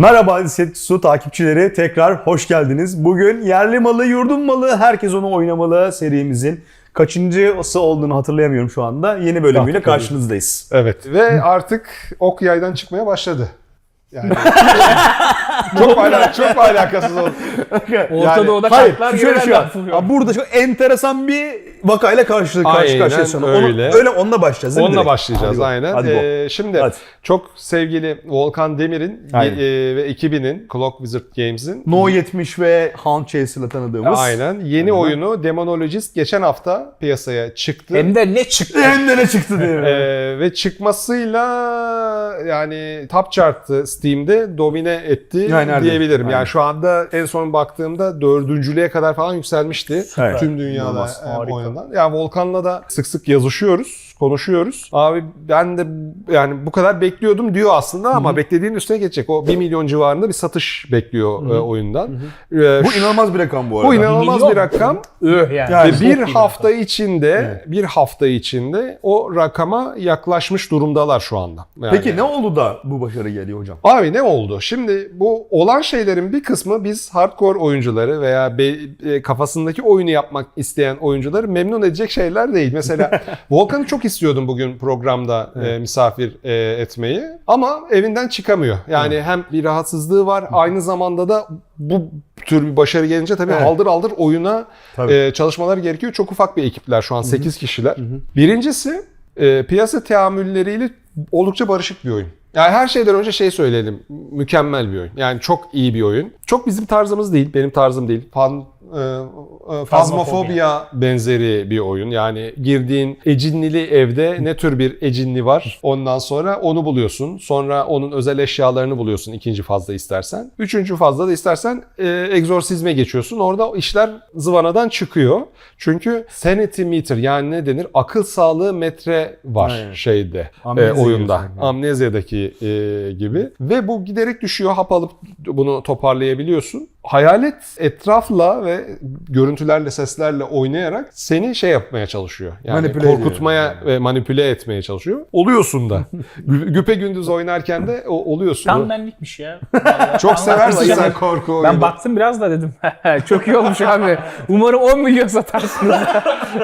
Merhaba Set Su takipçileri tekrar hoş geldiniz. Bugün yerli malı, yurdun malı, herkes onu oynamalı serimizin kaçıncısı olduğunu hatırlayamıyorum şu anda. Yeni bölümüyle tabii. karşınızdayız. Evet ve artık ok yaydan çıkmaya başladı. Yani çok ala çok alakasız oldu. Orta Doğu'da hayır, kartlar şöyle an. fırlıyor. Abi burada çok enteresan bir vakayla karşı karşı Aynen karşıyayız. sonra. Onu- öyle. öyle onunla başlayacağız Onunla direkt? başlayacağız Hadi aynen. Hadi. Ee, şimdi Hadi. çok sevgili Volkan Demir'in Aynen. e, ve ekibinin Clock Wizard Games'in No 70 ve Hound Chaser'la tanıdığımız. aynen yeni oyunu Demonologist geçen hafta piyasaya çıktı. Hem de ne çıktı? Hem de ne çıktı diye. Ee, ve çıkmasıyla yani top chart'ı Steam'de domine etti Yani diyebilirim. Aynen. Yani şu anda en son baktığımda dördüncülüğe kadar falan yükselmişti. Evet. Tüm dünyada İnanılmaz, e, oynanan. Yani Volkan'la da sık sık yazışıyoruz, konuşuyoruz. Abi ben de yani bu kadar bekliyordum diyor aslında ama beklediğin üstüne geçecek. O 1 milyon civarında bir satış bekliyor e, oyundan. Ee, Bu inanılmaz bir rakam bu arada. bu inanılmaz bir rakam. Öh yani. Yani Ve bir hafta içinde bir hafta içinde o rakama yaklaşmış durumdalar şu anda. Yani- Peki ne oldu da bu başarı geliyor hocam? Abi ne oldu? Şimdi bu olan şeylerin bir kısmı biz hardcore oyuncuları veya be- e, kafasındaki oyunu yapmak isteyen oyuncuları memnun edecek şeyler değil. Mesela Volkan'ı çok istiyordum bugün programda e, misafir e, etmeyi ama evinden çıkamıyor. Yani hem bir rahatsızlığı var aynı zamanda da bu tür bir başarı gelince tabii Evet. aldır aldır oyuna Tabii. e, çalışmaları gerekiyor. Çok ufak bir ekipler şu an 8 kişiler. Birincisi e, piyasa teamülleriyle oldukça barışık bir oyun. Yani her şeyden önce şey söyleyelim. Mükemmel bir oyun. Yani çok iyi bir oyun. Çok bizim tarzımız değil. Benim tarzım değil. Fan, e, e, fazmofobia benzeri bir oyun. Yani girdiğin ecinlili evde ne tür bir ecinli var. Ondan sonra onu buluyorsun. Sonra onun özel eşyalarını buluyorsun ikinci fazla istersen. Üçüncü fazla da istersen e, egzorsizme geçiyorsun. Orada işler zıvanadan çıkıyor. Çünkü sanity meter yani ne denir? Akıl sağlığı metre var Aynen. şeyde e, oyunda. diyorsun. Amnezya'daki e, gibi. Ve bu giderek düşüyor. Hap alıp bunu toparlayabiliyorsun. Hayalet etrafla ve görüntülerle, seslerle oynayarak seni şey yapmaya çalışıyor. Yani Manipüle korkutmaya ve manipüle etmeye çalışıyor. Oluyorsun da. Gü- Güpe gündüz oynarken de o- oluyorsun. Tam benlikmiş ya. Vallahi Çok benlik. sen korku oyunu. Ben baktım biraz da dedim. Çok iyi olmuş abi. Umarım 10 milyon satarsınız.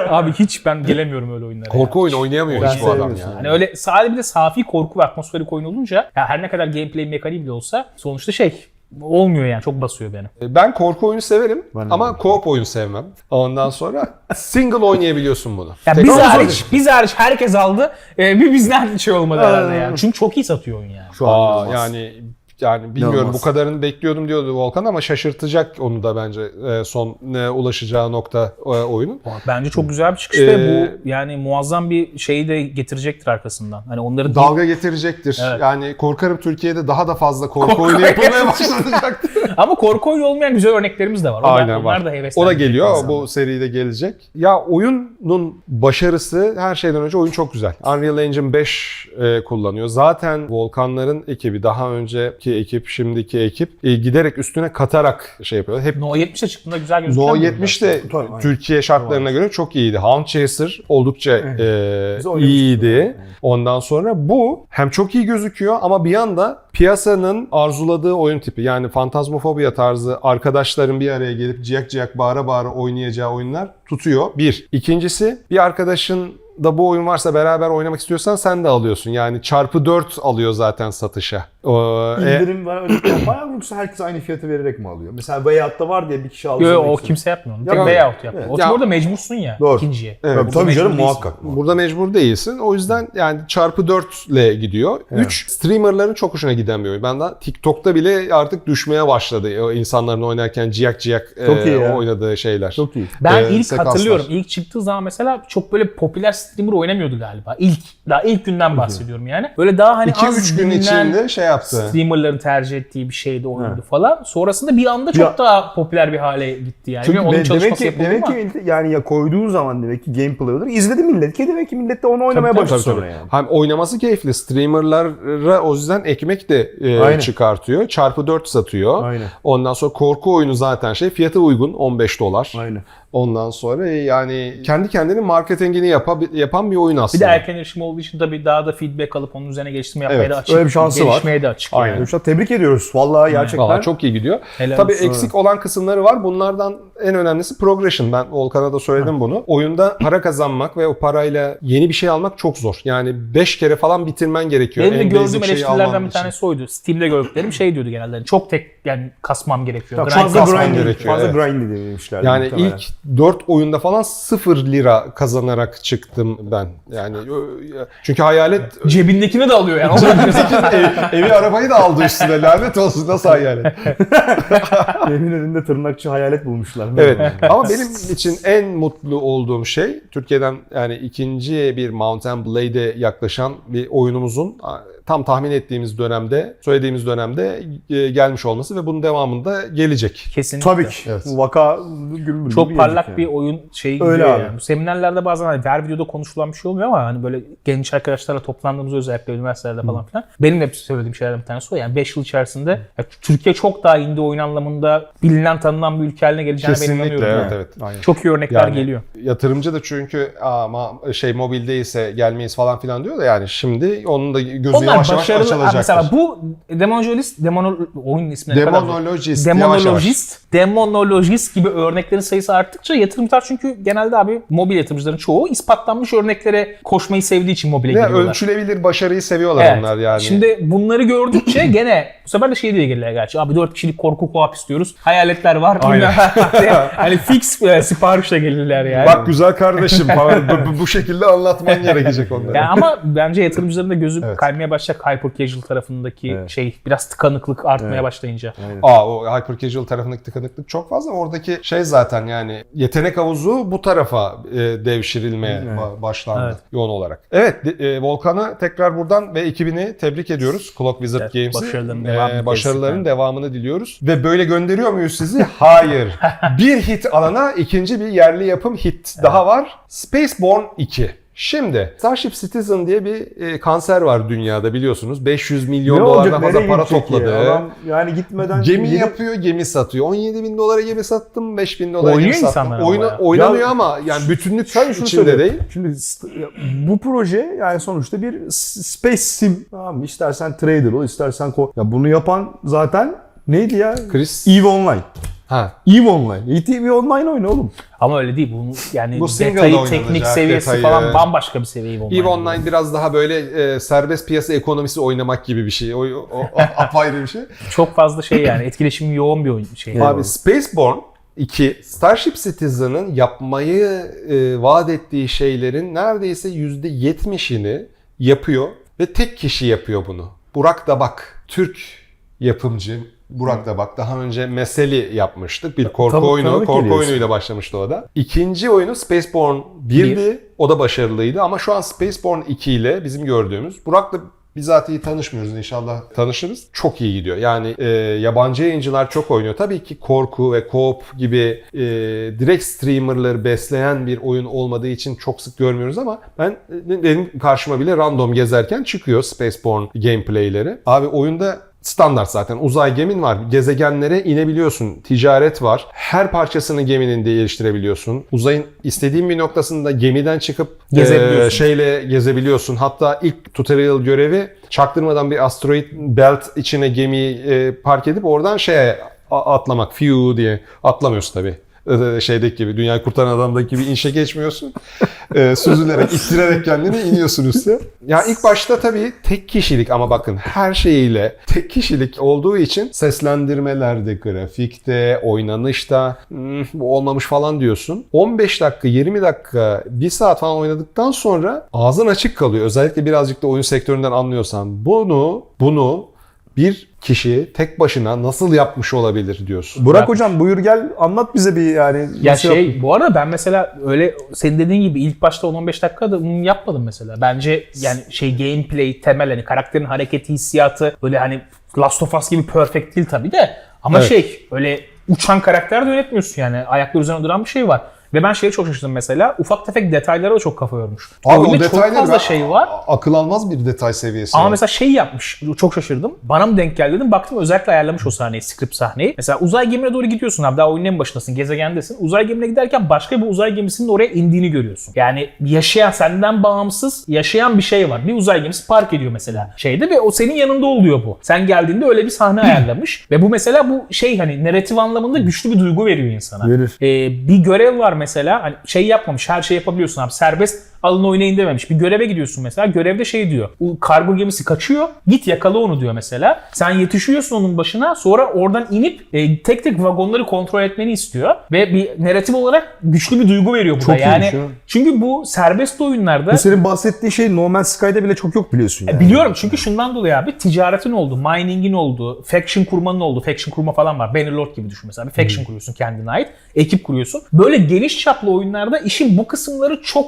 abi hiç ben gelemiyorum öyle oyunlara. Korku oyunu oynayamıyor Ben hiç bu adam ya. Hani öyle sadece bir de safi korku ve atmosferik oyun olunca ya her ne kadar gameplay mekaniği bile olsa sonuçta şey olmuyor yani çok basıyor beni. Ben korku oyunu severim Ben de ama öyle. co-op oyunu sevmem. Ondan sonra single oynayabiliyorsun bunu. Ya Tek biz hariç, biz hariç herkes aldı. Ee, bir bizden şey olmadı herhalde yani. Çünkü çok iyi satıyor oyun yani. Şu an Aa, yani yani bilmiyorum İnanılmaz. bu kadarını bekliyordum diyordu Volkan ama şaşırtacak onu da bence e, son e, ulaşacağı nokta e, oyunun. Bence çok güzel bir çıkış Ee, ve bu yani muazzam bir şeyi de getirecektir arkasından. Hani onların Dalga getirecektir. Evet. Yani korkarım Türkiye'de daha da fazla korku oyunu yapılmaya başlanacaktır. ama korku oyunu olmayan güzel örneklerimiz de var. Onlar, Aynen onlar var. da O da geliyor. insanları. Bu seride gelecek. Ya oyunun başarısı her şeyden önce oyun çok güzel. Unreal Engine 5 e, kullanıyor. Zaten Volkanların ekibi daha önceki ekip, şimdiki ekip e, giderek üstüne katarak şey yapıyor. Hep No 70'e çıktığında güzel gözüküyor. No mu 70 de Tabii, aynen. Türkiye şartlarına göre çok iyiydi. Hound Chaser oldukça e, Biz oynamıştık. iyiydi. Ondan sonra bu hem çok iyi gözüküyor ama bir yanda piyasanın arzuladığı oyun tipi. Yani fantazmofobia tarzı arkadaşların bir araya gelip ciyak ciyak bağıra bağıra oynayacağı oyunlar tutuyor. Bir. İkincisi bir arkadaşın da bu oyun varsa beraber oynamak istiyorsan sen de alıyorsun. Yani çarpı 4 alıyor zaten satışa. O, e, İndirim var öyle bir yapar mı yoksa herkes aynı fiyatı vererek mi alıyor? Mesela Veyahut'ta var diye bir kişi aldı. Yo, yo, demek o kimse yapmıyor. Ya, Tek evet. layout yapıyor. Evet. O Ya- orada mecbursun ya Doğru. ikinciye. Evet. Tabii, Burada tabii canım mecbur değilsin. muhakkak. Burada mecbur değilsin. O yüzden yani çarpı 4 ile gidiyor. 3 streamerların çok hoşuna giden bir oyun. Ben de TikTok'ta bile artık düşmeye başladı. O insanların oynarken ciyak ciyak Çok e, oynadığı şeyler. Çok iyi. Ben Ee, ilk sekanslar. hatırlıyorum. İlk çıktığı zaman mesela çok böyle popüler streamer oynamıyordu galiba. İlk. Daha ilk günden bahsediyorum yani. Böyle daha hani az 2-3 gün içinde şey yaptı. streamerların tercih ettiği bir şeydi oyundu falan. Sonrasında bir anda çok Ya- daha popüler bir hale gitti yani. Çünkü onun demek ki, demek ama. ki yani ya koyduğu zaman demek ki gameplay olur. İzledi millet ki demek ki millet de onu oynamaya tabii, başladı Tabii, sonra tabii. yani. Hem oynaması keyifli. Streamerlara o yüzden ekmek de e, Aynen. çıkartıyor. Çarpı 4 satıyor. Aynen. Ondan sonra korku oyunu zaten şey fiyatı uygun 15 dolar. Aynen. Ondan sonra yani kendi kendinin marketingini yapa- yapan bir oyun Bir aslında. de erken erişim olduğu için tabii daha da feedback alıp onun üzerine geliştirme yapmaya Evet, da açık. öyle bir şansı var. Gelişmeye de açık. Aynen. yani. Gümüşhat tebrik ediyoruz. Vallahi gerçekten. Valla çok iyi gidiyor. Helal Tabii olsun. eksik olan kısımları var. Bunlardan en önemlisi progression. Ben Volkan'a da söyledim bunu. Oyunda para kazanmak ve o parayla yeni bir şey almak çok zor. Yani 5 kere falan bitirmen gerekiyor. Benim de en gördüğüm eleştirilerden bir tanesi oydu. Steam'de gördüklerim şey diyordu genelde. hani Çok tek yani kasmam gerekiyor. Çok Grind fazla kasmam grind, gerekiyor, fazla evet. grind demişler. Yani muhtemelen. ilk 4 oyunda falan 0 lira kazanarak çıktım ben. Yani çünkü hayalet Cebindekini de alıyor yani. Ev- evi arabayı da aldı üstüne lanet olsun nasıl hayalet. Evin önünde tırnakçı hayalet bulmuşlar. Evet ama benim için en mutlu olduğum şey Türkiye'den yani ikinci bir Mountain Blade'e yaklaşan bir oyunumuzun tam tahmin ettiğimiz dönemde, söylediğimiz dönemde e, gelmiş olması ve bunun devamında gelecek. Kesinlikle. Tabii ki. Evet. Bu vaka gümbür Çok gibi parlak gelecek bir yani. oyun şeyi Öyle gidiyor abi. yani. Bu Seminerlerde bazen hani her videoda konuşulan bir şey olmuyor ama hani böyle genç arkadaşlarla toplandığımız özellikle üniversitelerde falan filan. Benim de söylediğim şeylerden bir tanesi o. Yani 5 yıl içerisinde ya Türkiye çok daha indie oyun anlamında bilinen tanınan bir ülke haline geleceğine ben Kesinlikle inanıyorum. evet yani. evet. Aynen. Çok iyi örnekler Yani geliyor. Yatırımcı da çünkü ama şey mobildeyse gelmeyiz falan filan diyor da yani şimdi onun da gözü Onlar yavaş yavaş açılacaktır. Mesela bu Demonologist, Demono, oyun ismi yavaş. Demonologist, demonologist gibi örneklerin sayısı arttıkça yatırımcılar çünkü genelde abi mobil yatırımcıların çoğu ispatlanmış örneklere koşmayı sevdiği için mobile Ve giriyorlar. ölçülebilir başarıyı seviyorlar Evet. onlar yani. Şimdi bunları gördükçe gene bu sefer de şey diye gelirler gerçi. Abi 4 kişilik korku co istiyoruz. Hayaletler var. Aynen. hani fix e, siparişle gelirler yani. Bak güzel kardeşim bu, bu- şekilde anlatman gerekecek onlara. Ya ama bence yatırımcıların da gözü Evet. kaymaya başlayacak hyper casual tarafındaki Evet. şey biraz tıkanıklık artmaya Evet. başlayınca. Aynen. Aa o hyper casual tarafındaki tıkanıklık çok fazla. Oradaki şey zaten yani yetenek havuzu bu tarafa e, devşirilmeye Evet. ba- başlandı Evet. yoğun olarak. Evet e, Volkan'ı tekrar buradan ve ekibini tebrik ediyoruz. Clock Wizard Evet, Games'i. başarıların E, devamını başarıların kesinlikle. devamını diliyoruz. Ve böyle gönderiyor muyuz sizi? Hayır. bir hit alana ikinci bir yerli yapım hit daha var. Spaceborne 2. Şimdi Starship Citizen diye bir e, kanser var dünyada biliyorsunuz. 500 milyon Ne dolardan fazla para topladı. ya? Adam yani gitmeden Gemi yeni- yapıyor, gemi satıyor. 17 bin dolara gemi sattım, 5 bin dolara Oynuyor gemi sattım. Oyna, ya. oynanıyor Ya- ama yani bütünlük şunu içinde söyleyeyim. değil. Şimdi bu proje yani sonuçta bir space sim. Tamam? İstersen trader ol, istersen ko ya bunu yapan zaten neydi ya? Chris. EVE Online. Ha. EVE Online. EVE Online oyna oğlum. Ama öyle değil. Bunun yani Bu detayı, teknik seviyesi detayı. falan bambaşka bir seviye online. EVE Online biraz daha böyle e, serbest piyasa ekonomisi oynamak gibi bir şey. O, o, o apayrı bir şey. Çok fazla şey yani etkileşim yoğun bir oyun şey. Abi Spaceborne 2 Starship Citizen'ın yapmayı e, vaat ettiği şeylerin neredeyse %70'ini yapıyor ve tek kişi yapıyor bunu. Burak Dabak, Türk yapımcı Burak Dabak. Daha önce Meseli yapmıştık. Bir korku Tabii, oyunu. tanıdık Korku geliyor. oyunuyla başlamıştı o da. İkinci oyunu Spaceborne 1'di. O da başarılıydı ama şu an Spaceborne 2 ile bizim gördüğümüz Burak'la Bizatihi tanışmıyoruz inşallah tanışırız. Çok iyi gidiyor. Yani e, yabancı yayıncılar çok oynuyor. Tabii ki korku ve co-op gibi e, direkt streamerları besleyen bir oyun olmadığı için çok sık görmüyoruz ama ben e, benim karşıma bile random gezerken çıkıyor Spaceborne gameplayleri. Abi oyunda standart zaten. Uzay gemin var. Gezegenlere inebiliyorsun. Ticaret var. Her parçasını geminin değiştirebiliyorsun. Uzayın istediğin bir noktasında gemiden çıkıp Gezebiliyorsun. e, şeyle gezebiliyorsun. Hatta ilk tutorial görevi çaktırmadan bir asteroid belt içine gemiyi e, park edip oradan şeye atlamak. Fiu diye. Atlamıyorsun tabii. Ee, Şeydeki gibi, dünyayı kurtaran adamdaki gibi inşe geçmiyorsun. Ee, süzülerek, ittirerek kendini iniyorsun üstüne. Ya ilk başta tabii tek kişilik ama bakın her şeyiyle tek kişilik olduğu için seslendirmelerde, grafikte, oynanışta "Hmm, bu olmamış falan diyorsun. 15 dakika, 20 dakika, 1 saat falan oynadıktan sonra ağzın açık kalıyor. Özellikle birazcık da oyun sektöründen anlıyorsan. Bunu, bunu bir kişi tek başına nasıl yapmış olabilir diyorsun. Burak Ya- hocam buyur gel anlat bize bir yani. Ya nasıl şey yaptın? bu arada ben mesela öyle senin dediğin gibi ilk başta 10-15 dakika da bunu yapmadım mesela. Bence yani şey gameplay temel hani karakterin hareketi hissiyatı böyle hani Last of Us gibi perfect değil tabii de ama Evet. şey öyle uçan karakter de yönetmiyorsun yani ayaklar üzerine duran bir şey var. Ve ben şeye çok şaşırdım mesela. Ufak tefek detaylara da çok kafa yormuş. Abi Oyunda o çok detaylar fazla ben- şey var. Akıl almaz bir detay seviyesi Ama var. mesela şey yapmış. Çok şaşırdım. Bana mı denk geldi dedim. Baktım özellikle ayarlamış o sahneyi. Script sahneyi. Mesela uzay gemine doğru gidiyorsun abi. Daha oyunun en başındasın. Gezegendesin. Uzay gemine giderken başka bir uzay gemisinin oraya indiğini görüyorsun. Yani yaşayan senden bağımsız yaşayan bir şey var. Bir uzay gemisi park ediyor mesela şeyde ve o senin yanında oluyor bu. Sen geldiğinde öyle bir sahne ayarlamış. Ve bu mesela bu şey hani narratif anlamında güçlü bir duygu veriyor insana. Verir. Ee, bir görev var mesela hani şey yapmamış her şey yapabiliyorsun abi serbest alın oynayın dememiş. Bir göreve gidiyorsun mesela görevde şey diyor. O kargo gemisi kaçıyor git yakala onu diyor mesela. Sen yetişiyorsun onun başına sonra oradan inip e, tek tek vagonları kontrol etmeni istiyor. Ve bir narratif olarak güçlü bir duygu veriyor bu Çok. Yani ya. çünkü bu serbest oyunlarda Bu senin bahsettiğin şey No Man's Sky'da bile çok yok biliyorsun yani. Biliyorum çünkü şundan dolayı abi ticaretin oldu, mining'in oldu, faction kurmanın oldu. Faction kurma falan var. Bannerlord gibi düşün mesela. Bir faction kuruyorsun kendine ait. Ekip kuruyorsun. Böyle geniş çaplı oyunlarda işin bu kısımları çok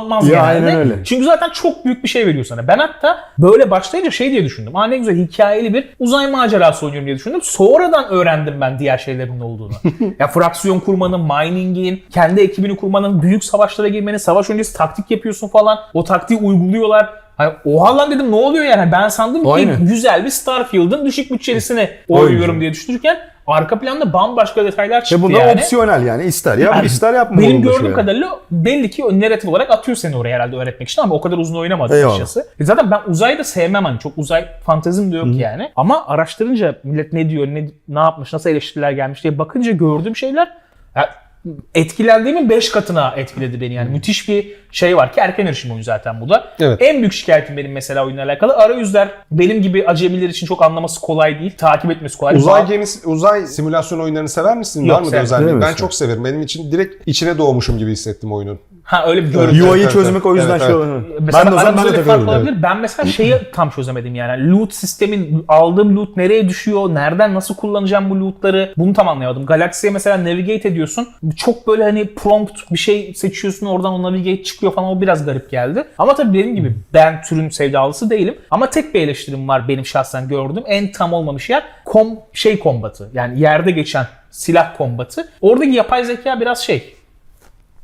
sallanmaz Ya, genelde. aynen öyle. Çünkü zaten çok büyük bir şey veriyor sana. Ben hatta böyle başlayınca şey diye düşündüm. Aa ne güzel hikayeli bir uzay macerası oynuyorum diye düşündüm. Sonradan öğrendim ben diğer şeylerin ne olduğunu. ya fraksiyon kurmanın, mining'in, kendi ekibini kurmanın, büyük savaşlara girmenin, savaş öncesi taktik yapıyorsun falan. O taktiği uyguluyorlar. Hani oha lan dedim ne oluyor yani? Ben sandım ki güzel bir Starfield'ın düşük bütçelisini oynuyorum diye düşünürken arka planda bambaşka detaylar çıktı Ve bunlar yani. opsiyonel yani. ister yap Yani ister yapma. Benim gördüğüm yani. kadarıyla belli ki narratif olarak atıyor seni oraya herhalde öğretmek için ama o kadar uzun Eyvallah. açıkçası. E zaten ben uzayı da sevmem hani çok uzay fantezim de yok yani. Ama araştırınca millet ne diyor, ne, ne yapmış, nasıl eleştiriler gelmiş diye bakınca gördüğüm şeyler ya, etkilendiğimin 5 katına etkiledi beni yani. Müthiş bir şey var ki erken erişim oyunu zaten bu da. Evet. En büyük şikayetim benim mesela oyunla alakalı. Arayüzler benim gibi acemiler için çok anlaması kolay değil. Takip etmesi kolay. Uzay gemisi, uzay simülasyon oyunlarını sever misin? Yok, Var mı özelliği? Ben çok severim. Benim için direkt içine doğmuşum gibi hissettim oyunun. Ha öyle bir görüntü. UI'yi Evet, çözmek evet. o yüzden Evet, şey evet. Mesela Ben de o zaman ben de takılıyorum. olabilir. Ben mesela şeyi tam çözemedim yani. Loot sistemin aldığım loot nereye düşüyor? Nereden nasıl kullanacağım bu lootları? Bunu tam anlayamadım. Galaxy'ye mesela navigate ediyorsun. Çok böyle hani prompt bir şey seçiyorsun oradan o navigate çıkıyor falan o biraz garip geldi. Ama tabii dediğim gibi ben türün sevdalısı değilim. Ama tek bir eleştirim var benim şahsen gördüğüm. En tam olmamış yer kom şey kombatı. Yani yerde geçen silah kombatı. Oradaki yapay zeka biraz şey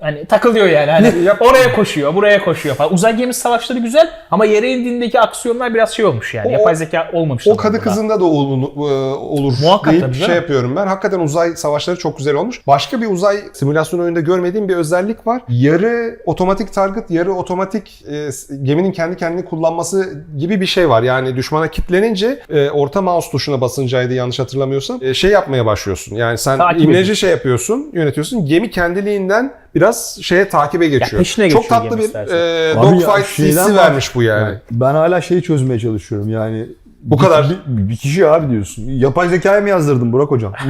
Hani takılıyor yani. Hani oraya koşuyor, buraya koşuyor falan. Uzay gemisi savaşları güzel ama yere indiğindeki aksiyonlar biraz şey olmuş yani. O- Yapay zeka olmamış. O kadı kızında da olur, olur Muhakkak deyip tabii şey yapıyorum ben. Hakikaten uzay savaşları çok güzel olmuş. Başka bir uzay simülasyon oyunda görmediğim bir özellik var. Yarı otomatik target, yarı otomatik e, geminin kendi kendini kullanması gibi bir şey var. Yani düşmana kilitlenince e, orta mouse tuşuna basıncaydı yanlış hatırlamıyorsam. e, şey yapmaya başlıyorsun. Yani sen Takip imleci şey yapıyorsun, yönetiyorsun. Gemi kendiliğinden biraz şeye takibe geçiyor. peşine çok geçiyor tatlı bir istersen. e, Abi ya, dogfight şeyden hissi var- vermiş bu yani. Yani ben hala şeyi çözmeye çalışıyorum yani. Bu kadar. Bir, bir kişi abi diyorsun. Yapay zekaya mı yazdırdın Burak hocam?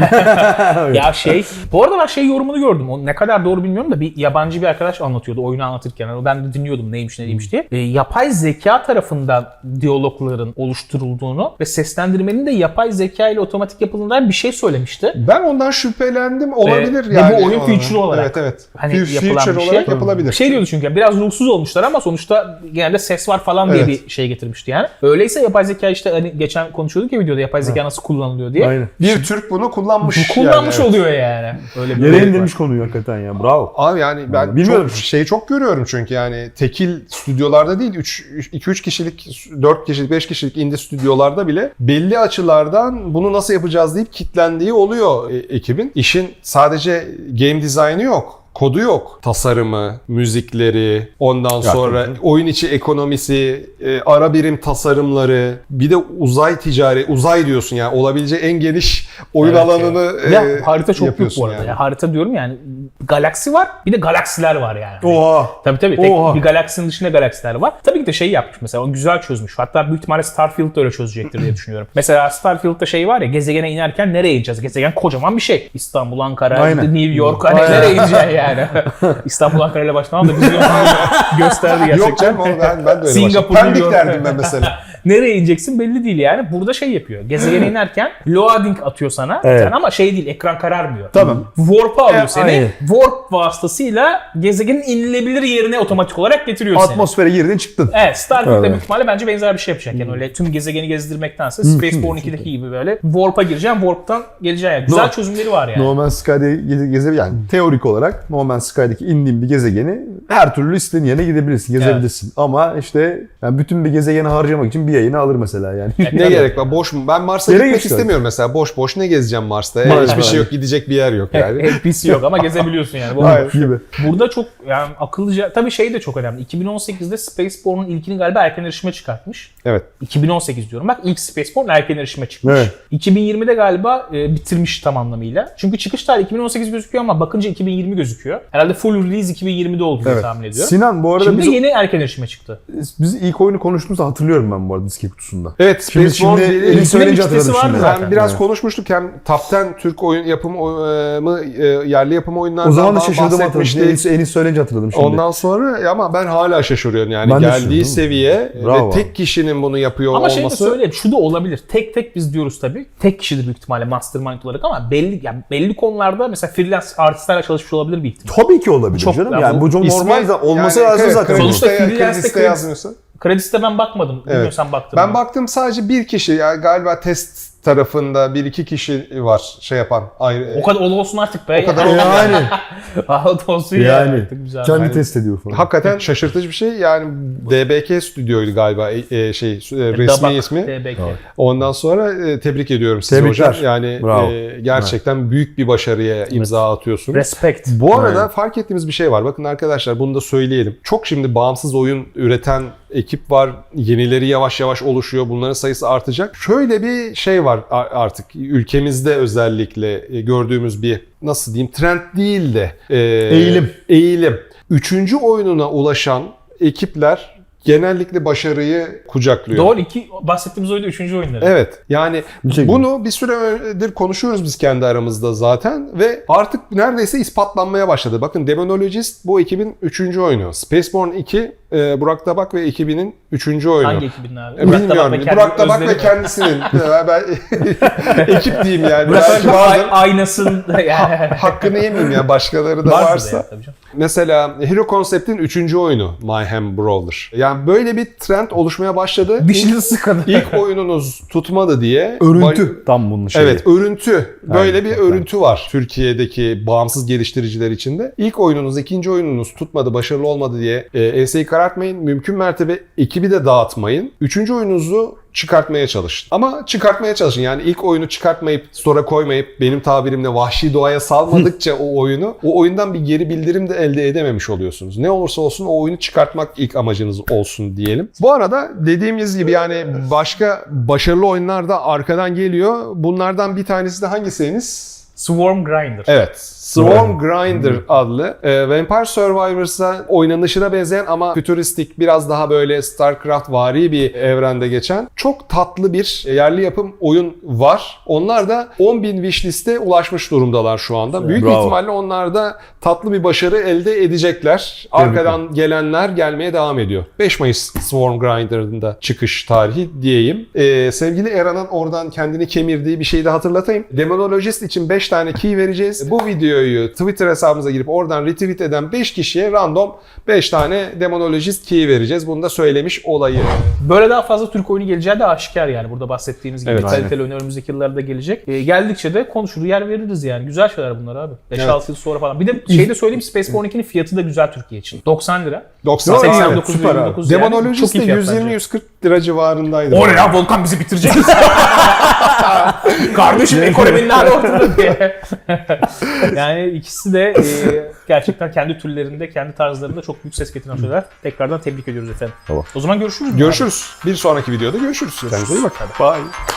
Ya şey, bu arada ben şey yorumunu gördüm. O ne kadar doğru bilmiyorum da bir yabancı bir arkadaş anlatıyordu oyunu anlatırken. Yani ben de dinliyordum neymiş ne değilmiş diye. E, yapay zeka tarafından diyalogların oluşturulduğunu ve seslendirmenin de yapay zeka ile otomatik yapıldığından bir şey söylemişti. Ben ondan şüphelendim. Olabilir ve yani. bu oyun feature olarak Evet evet. hani Fe- yapılan feature bir şey. olarak yapılabilir. Şey diyordu çünkü biraz ruhsuz olmuşlar ama sonuçta genelde ses var falan diye Evet. bir şey getirmişti yani. Öyleyse yapay zeka işte hani geçen konuşuyorduk ya videoda yapay zeka nasıl kullanılıyor diye. Aynen. Bir Türk bunu kullanmış. Bu kullanmış yani, oluyor yani. Öyle bir Yere örnek var. indirmiş konuyu hakikaten ya. Bravo. Abi yani ben Bilmiyorum. çok şeyi çok görüyorum çünkü yani tekil stüdyolarda değil 2-3 kişilik 4 kişilik 5 kişilik indie stüdyolarda bile belli açılardan bunu nasıl yapacağız deyip kitlendiği oluyor e- ekibin. İşin sadece game dizaynı yok. Kodu yok. Tasarımı, müzikleri, ondan sonra oyun içi ekonomisi, e, ara birim tasarımları, bir de uzay ticari, uzay diyorsun yani olabileceği en geniş oyun Evet alanını Ya e, harita çok büyük bu arada. yani. Ya, harita diyorum yani galaksi var bir de galaksiler var yani. Oha. Tabii tabii. Tek Oha. bir galaksinin dışında galaksiler var. Tabii ki de şey yapmış mesela. O güzel çözmüş. Hatta büyük ihtimalle Starfield öyle çözecektir diye düşünüyorum. Mesela Starfield'da şey var ya gezegene inerken nereye ineceğiz? Gezegen kocaman bir şey. İstanbul, Ankara, Aynen. New York hani Aynen. nereye ineceksin yani? İstanbul, Ankara ile başlamam da bizi gösterdi Yok gerçekten. canım oğlum ben, ben de öyle Singapur, başladım. Pendik derdim ben mesela. Nereye ineceksin belli değil yani. Burada şey yapıyor. Gezegene inerken loading atıyor sana. Evet. Yani ama şey değil ekran kararmıyor. Tamam. Warp'a alıyor E, seni. aynen. Warp vasıtasıyla gezegenin inilebilir yerine otomatik olarak getiriyor seni. Atmosfere girdin çıktın. Evet Starfield de Evet. büyük ihtimalle bence benzer bir şey yapacak. Yani öyle tüm gezegeni gezdirmektense Spaceborne 2'deki gibi böyle Warp'a gireceksin, Warp'tan geleceksin. Yani güzel No- çözümleri var yani. No Man's Sky'da geze, geze- yani teorik olarak No Man's Sky'daki indiğin bir gezegeni her türlü istediğin yerine gidebilirsin, gezebilirsin. Ama işte yani bütün bir gezegeni harcamak için bir yayını alır mesela yani. Ne gerek var? Boş mu? Ben Mars'a Gerek gitmek yok. istemiyorum mesela. Boş boş ne gezeceğim Mars'ta? E, Mars- hiçbir şey yok. Gidecek bir yer yok yani. NPC yok ama gezebiliyorsun yani. Bu Hayır. gibi. Burada çok yani akıllıca tabii şey de çok önemli. 2018'de Spaceborne'un ilkini galiba erken erişime çıkartmış. evet. 2018 diyorum. Bak ilk Spaceborne erken erişime çıkmış. Evet. 2020'de galiba e, bitirmiş tam anlamıyla. Çünkü çıkış tarihi 2018 gözüküyor ama bakınca 2020 gözüküyor. Herhalde full release 2020'de oldu diye Evet. tahmin ediyorum. Sinan bu arada Şimdi biz, yeni erken erişime çıktı. biz ilk oyunu konuştuğumuzda hatırlıyorum ben bu arada diski kutusunda. Evet. Şimdi, Spaceborne şimdi elini İlk söyleyince hatırladım vardı şimdi. zaten. Ben biraz Evet. konuşmuştuk hem Top 10 Türk oyun yapımı e, mı e, yerli yapım oyunlardan O zaman da şaşırdım hatırladım. bahsetmiştik. Enis, Enis söyleyince hatırladım şimdi. Ondan sonra ama ben hala şaşırıyorum yani Ben geldiği seviye Bravo. ve tek kişinin bunu yapıyor Ama şey de olması. söyleyeyim şu da olabilir. Tek tek biz diyoruz tabii. Tek kişidir büyük ihtimalle mastermind olarak ama belli yani belli konularda mesela freelance artistlerle çalışmış olabilir bir ihtimal. Tabii ki olabilir Çok- canım. ya Yani bu normal olması yani lazım evet, zaten. Sonuçta freelance'de yazmıyorsa. Krediste ben bakmadım. Bilmiyorum sen baktın Ben mı? baktım sadece bir kişi yani galiba test tarafında bir iki kişi var şey yapan ayrı. O kadar ol olsun artık be. O kadar Yani, Ahmet olsun ya. yani Artık güzel. kendi Yani test ediyor falan. Hakikaten şaşırtıcı bir şey. Yani DBK stüdyoydu galiba e, e, şey e, resmi Dabak, ismi. DBK. Ondan sonra e, tebrik ediyorum sizi Tebrikler. hocam. Yani Bravo. e, gerçekten büyük bir başarıya imza atıyorsunuz. Respect. Bu arada fark ettiğimiz bir şey var. Bakın arkadaşlar bunu da söyleyelim. Çok şimdi bağımsız oyun üreten ekip var. Yenileri yavaş yavaş oluşuyor. Bunların sayısı artacak. Şöyle bir şey var artık ülkemizde özellikle e, gördüğümüz bir nasıl diyeyim trend değil de e, Eğilim. Eğilim. Üçüncü oyununa ulaşan ekipler genellikle başarıyı kucaklıyor. Doğru iki bahsettiğimiz oyunda üçüncü oyunları. Evet. Yani şey bunu bir süredir konuşuyoruz biz kendi aramızda zaten ve artık neredeyse ispatlanmaya başladı. Bakın Demonologist bu ekibin 3. oyunu. Spaceborne 2 e, Burak Tabak ve ekibinin 3. oyunu. Hangi ekibin abi? E, Bilmiyorum. ve kendi Burak Tabak ve kendisinin. E, ben ekip diyeyim yani. Burak Belki bazen ay- aynasın. yani. hakkını yemeyeyim ya başkaları da Vardır varsa. ya, tabii canım. Mesela Hero Concept'in 3. oyunu Mayhem Brawler. Yani böyle bir trend oluşmaya başladı. Dişini sıkadı. İlk oyununuz tutmadı diye Örüntü tam bunun şeyi. Evet, örüntü. Böyle Aynen, bir örüntü var Türkiye'deki bağımsız geliştiriciler içinde. İlk oyununuz, ikinci oyununuz tutmadı, başarılı olmadı diye e, enseyi karartmayın. Mümkün mertebe ekibi de dağıtmayın. Üçüncü oyununuzu çıkartmaya çalışın. Ama çıkartmaya çalışın. Yani ilk oyunu çıkartmayıp, sonra koymayıp benim tabirimle vahşi doğaya salmadıkça o oyunu, o oyundan bir geri bildirim de elde edememiş oluyorsunuz. Ne olursa olsun o oyunu çıkartmak ilk amacınız olsun diyelim. Bu arada dediğimiz gibi yani başka başarılı oyunlar da arkadan geliyor. Bunlardan bir tanesi de hangisiniz? Swarm Grinder. Evet. Swarm Grinder adlı e, Vampire Survivors'a oynanışına benzeyen ama fütüristik biraz daha böyle StarCraft vari bir evrende geçen çok tatlı bir yerli yapım oyun var. Onlar da 10.000 wishlist'e ulaşmış durumdalar şu anda. Büyük Bravo. ihtimalle onlar da tatlı bir başarı elde edecekler. Arkadan gelenler gelmeye devam ediyor. 5 Mayıs Swarm Grinder'ın da çıkış tarihi diyeyim. E, sevgili Eran'ın oradan kendini kemirdiği bir şeyi de hatırlatayım. Demonologist için 5 tane key vereceğiz. Bu videoyu Twitter hesabımıza girip oradan retweet eden 5 kişiye random 5 tane Demonologist key vereceğiz. Bunu da söylemiş olayı. Böyle daha fazla Türk oyunu geleceği de aşikar yani. Burada bahsettiğimiz gibi Evet, kaliteli oyun önümüzdeki yıllarda gelecek. Ee, geldikçe de konuşur yer veririz yani. Güzel şeyler bunlar abi. 5-6 yıl sonra falan. Bir de şey de söyleyeyim Spaceborne 2'nin fiyatı da güzel Türkiye için. 90 lira. 90 Yo, 89 süper abi. 29 yani. Demonologist Çok iyi de fiyat bence. 120-140 lira civarındaydı. O ne ya Volkan bizi bitirecek. Kardeşim ekonominin hali ortada diye. yani ikisi de e, gerçekten kendi türlerinde, kendi tarzlarında çok büyük ses getiren şeyler. Tekrardan tebrik ediyoruz efendim. Tamam. O zaman görüşürüz. Görüşürüz. Bir sonraki videoda görüşürüz. Kendinize iyi bakın. Bye.